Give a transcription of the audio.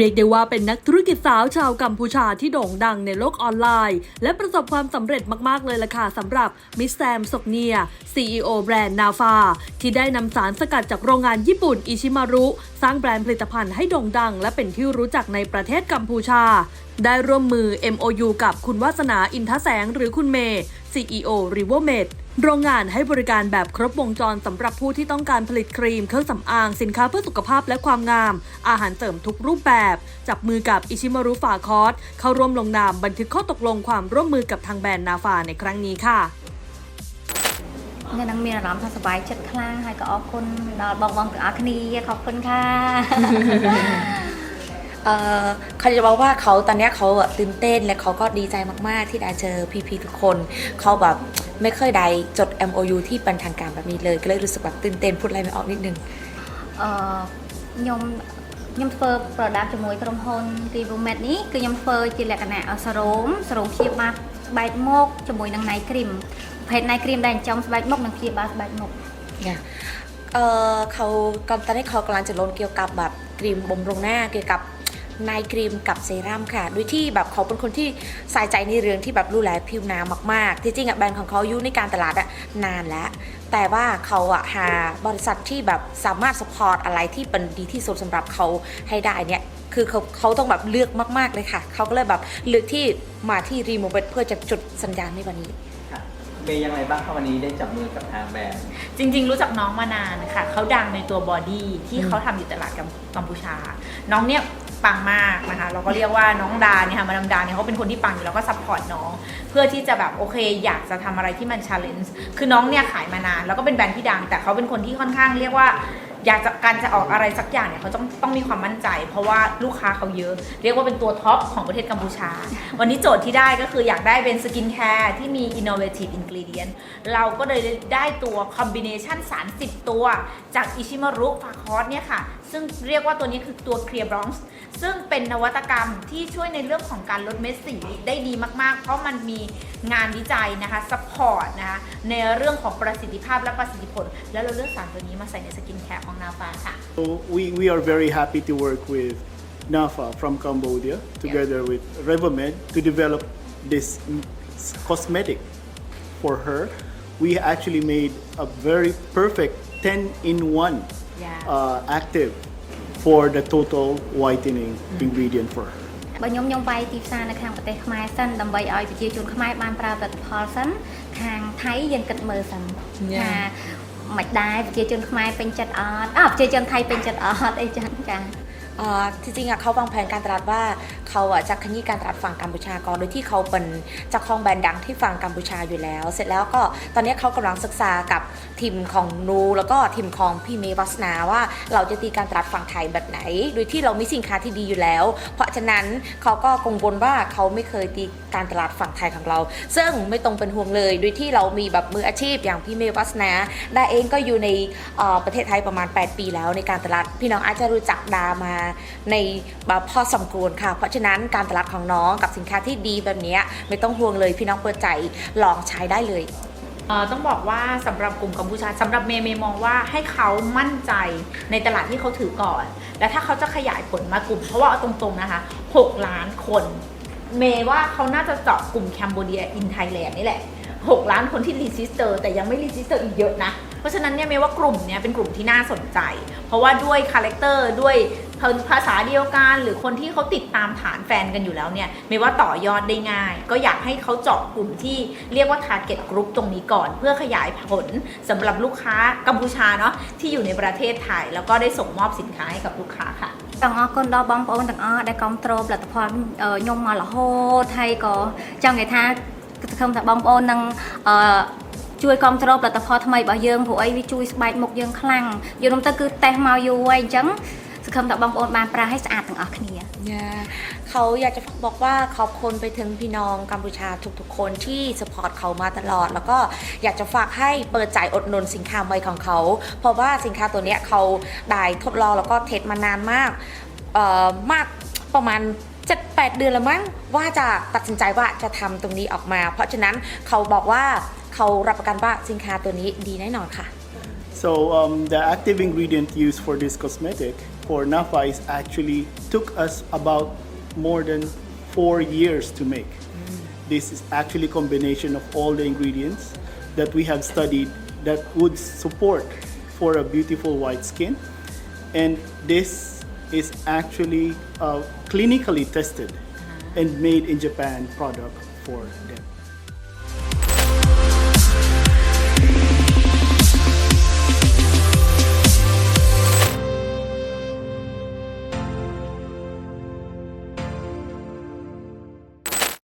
เรียกได้ว่าเป็นนักธุรกิจสาวชาวกัมพูชาที่โด่งดังในโลกออนไลน์ และประสบความสำเร็จมากๆเลยล่ะค่ะสำหรับมิสแซมสกเนีย CEO แบรนด์นาฟาที่ได้นำสารสกัดจากโรงงานญี่ปุ่นอิชิมารุ สร้างแบรนด์ผลิตภัณฑ์ให้โด่งดัง และเป็นที่รู้จักในประเทศกัมพูชาได้ร่วมมือ MOU กับคุณวาสนาอินทแสงหรือคุณเมย์ CEO r i v e r m e d โรงงานให้บริการแบบครบวงจรสำหรับผู้ที่ต้องการผลิตครีม เครื่องสำอาง สินค้าเพื่อสุขภาพและความงาม อาหารเสริมทุกรูปแบบ จับมือกับอิชิมารุฟาคอร์สเข้าร่วมลงนามบันทึกข้อตกลงความร่วมมือกับทางแบรนด์นาฟาในครั้งนี้ค่ะ ខ្ញុំនឹងមានអារម្មណ៍ថាសប្បាយចិត្តខ្លាំងហើយក៏អរគុណដល់បងបងទាំងអស់គ្នាខอบคุณค่ะ เอ่อเขาจะบอกว่าเขาตอนเนี้ยเขาอะตื่นเต้นและเขาก็ดีใจมากๆที่ได้เจอพี่ๆทุกคน เขาแบบไม่เคยได้จด MOU ที่เป็นทางการแบบนี้เลย ก็เลยรู้สึกแบบตื่นเต้นพูดอะไรไม่ออกนิดนึง អឺខ្ញុំខ្ញុំធ្វើ product ជាមួយក្រុមហ៊ុន Rivomed នេះគឺខ្ញុំធ្វើជាលក្ខណៈសរោមសរោមព្យាបាលស្បែកមុខជាមួយនឹង night cream ប្រភេទ night cream ដែលចិញ្ចឹមស្បែកមុខនិងព្យាបាលស្បែកមុខ เนี่ยเอ่อเขากำตอนนี้เขากำลังจะลงเกี่ยวกับแบบครีมบำรุงหน้าเกี่ยวกับ ไนท์ครีมกับเซรั่มค่ะ โดยที่แบบเขาเป็นคนที่ใส่ใจในเรื่องที่แบบดูแลผิวหน้ามากๆที่จริงอะแบรนด์ของเขาอยู่ในการตลาดอะนานแล้วแต่ว่าเขาอะหาบริษัทที่แบบสามารถสปอร์ตอะไรที่เป็นดีที่สุดสำหรับเขาให้ได้เนี่ยคือเขาเขาต้องแบบเลือกมากๆเลยค่ะ เขาก็เลยแบบเลือกที่มาที่รีโมเวเพื่อจะจดสัญญาณในวันนี้ค่ะเมย์ยังไงบ้างคะวันนี้ได้จับมือกับทางแบรนด์จริง ๆ รู้จักน้องมานานค่ะเขาดังในตัวบอดี้ที่เขาทำอยู่ตลาดกัมกัมพูชา น้องเนี่ย ปังมากนะคะเราก็เรียกว่าน้องดาเนี่ยค่ะมาดามดาเนี่ยเขาเป็นคนที่ปังอยู่แล้วก็ซัพพอร์ตน้อง เพื่อที่จะแบบโอเค อยากจะทำอะไรที่มันชาเลนจ์คือน้องเนี่ยขายมานาน แล้วก็เป็นแบรนด์ที่ดัง แต่เขาเป็นคนที่ค่อนข้างเรียกว่าอยากจะการจะออกอะไรสักอย่างเนี่ยเขาต้องต้องมีความมั่นใจ เพราะว่าลูกค้าเขาเยอะ เรียกว่าเป็นตัวท็อปของประเทศกัมพูชา วันนี้โจทย์ที่ได้ก็คืออยากได้เป็นสกินแคร์ที่มี innovative ingredient เราก็เลยได้ตัวคอมบิเนชันสาร10 ตัวจากอิชิมารุฟาคอสเนี่ยค่ะ ซึ่งเรียกว่าตัวนี้คือตัว Clear Bronze ซึ่งเป็นนวัตกรรมที่ช่วยในเรื่องของการลดเม็ดสีได้ดีมาก ๆ เพราะมันมีงานวิจัยนะคะสปอร์ตนะคะในเรื่องของประสิทธิภาพและประสิทธิผล แล้วเราเลือกสารตัวนี้มาใส่ในสกินแคร์ของนาฟาค่ะ So we, we are very happy to work with NAFA from Cambodia together with Revomed to develop this cosmetic for her. We actually made a very perfect 10 in 1 Yeah. uh, active for the total whitening ingredient for her. បើខ្ញុំខ្ញុំវាយទីផ្សារនៅខាងប្រទេសខ្មែរសិនដើម្បីឲ្យប្រជាជនខ្មែរបានប្រើផលិតផលសិនខាងថៃយើងគិតមើលសិន Yeah. ថាមិនដែរប្រជាជនខ្មែរពេញចិត្តអត់អើប្រជាជនថៃពេញចិត្តអត់អីចឹងចា เอ่อจริงอะเขาวางแผนการตลาดว่าเขาอะจะขยี้การตลาดฝั่งกัมพูชาก่อนโดยที่เขาเป็นเจ้าของแบรนด์ดังที่ฝั่งกัมพูชาอยู่แล้ว เสร็จแล้วก็ตอนนี้เขากำลังศึกษากับทีมของนูแล้วก็ทีมของพี่เมย์วัสนาว่าเราจะตีการตลาดฝั่งไทยแบบไหน โดยที่เรามีสินค้าที่ดีอยู่แล้ว เพราะฉะนั้นเขาก็กังวลว่าเขาไม่เคยตีการตลาดฝั่งไทยของเรา ซึ่งไม่ต้องเป็นห่วงเลย โดยที่เรามีแบบมืออาชีพอย่างพี่เมย์วัสนาดาเองก็อยู่ในเอ่อประเทศไทยประมาณ 8 ปีแล้วในการตลาดพี่น้องอาจจะรู้จักดามาในบบพอสมควรค่ะ เพราะฉะนั้นการตลาดของน้องกับสินค้าที่ดีแบบนี้ไม่ต้องห่วงเลยพี่น้องเปิดใจลองใช้ได้เลยต้องบอกว่าสำหรับกลุ่มกัมพูชาสำหรับเมย์เมย์มองว่าให้เขามั่นใจในตลาดที่เขาถือก่อน และถ้าเขาจะขยายผลมากลุ่มเพราะว่าเอาตรงๆนะคะ6ล้านคน เมย์ว่าเขาน่าจะเจาะกลุ่มแคนเบเดียอินไทยแลนด์นี่แหละ 6 ล้านคนที่รีจิสเตอร์แต่ยังไม่รีจิสเตอร์อีกเยอะนะ เพราะฉะนั้นเนี่ยเมย์ว่ากลุ่มเนี้ยเป็นกลุ่มที่น่าสนใจ เพราะว่าด้วยคาแรคเตอร์ด้วย ภาษาเดียวกัน หรือคนที่เขาติดตามฐานแฟนกันอยู่แล้วเนี่ยเมย์ว่าต่อยอดได้ง่าย ก็อยากให้เขาเจาะกลุ่มที่เรียกว่า target group ตรงนี้ก่อน เพื่อขยายผลสำหรับลูกค้ากัมพูชาเนาะที่อยู่ในประเทศไทย แล้วก็ได้ส่งมอบสินค้าให้กับลูกค้าค่ะ ទាំងអរគុណដល់បងប្អូនទាំងអស់ដែលគ្រប់គ្រងផលិតផលអឺខ្ញុំមករហូតហើយក៏ចង់និយាយថាសង្ឃឹមថាបងប្អូននឹងអឺជួយគ្រប់គ្រងផលិតផលថ្មីរបស់យើងព្រោះអីវាជួយស្បែកមុខយើងខ្លាំងយល់ទៅគឺតេស្តមកយូរហើយអញ្ចឹង សង្ឃឹមថាបងប្អូនបានប្រើឲ្យស្អាតទាំងអស់គ្នា เนี่ยเขาอยากจะบอกว่าขอบคุณไปถึงพี่น้องกัมพูชาทุกๆ คนที่สปอร์ตเขามาตลอด แล้วก็อยากจะฝากให้เปิดใจอดหนุนสินค้าใหม่ของเขา เพราะว่าสินค้าตัวเนี้ยเขาได้ทดลองแล้วก็เทสมานานมากเอ่อมากประมาณ 7-8 เดือนแล้วมั้งว่าจะตัดสินใจว่าจะทำตรงนี้ออกมา เพราะฉะนั้นเขาบอกว่าเขารับประกันว่าสินค้าตัวนี้ดีแน่นอนค่ะ So um, the active ingredient used for this cosmetic for Nafa is actually took us about more than four years to make. This is actually combination of all the ingredients that we have studied that would support for a beautiful white skin. And this is actually uh, clinically tested and made in Japan product for them.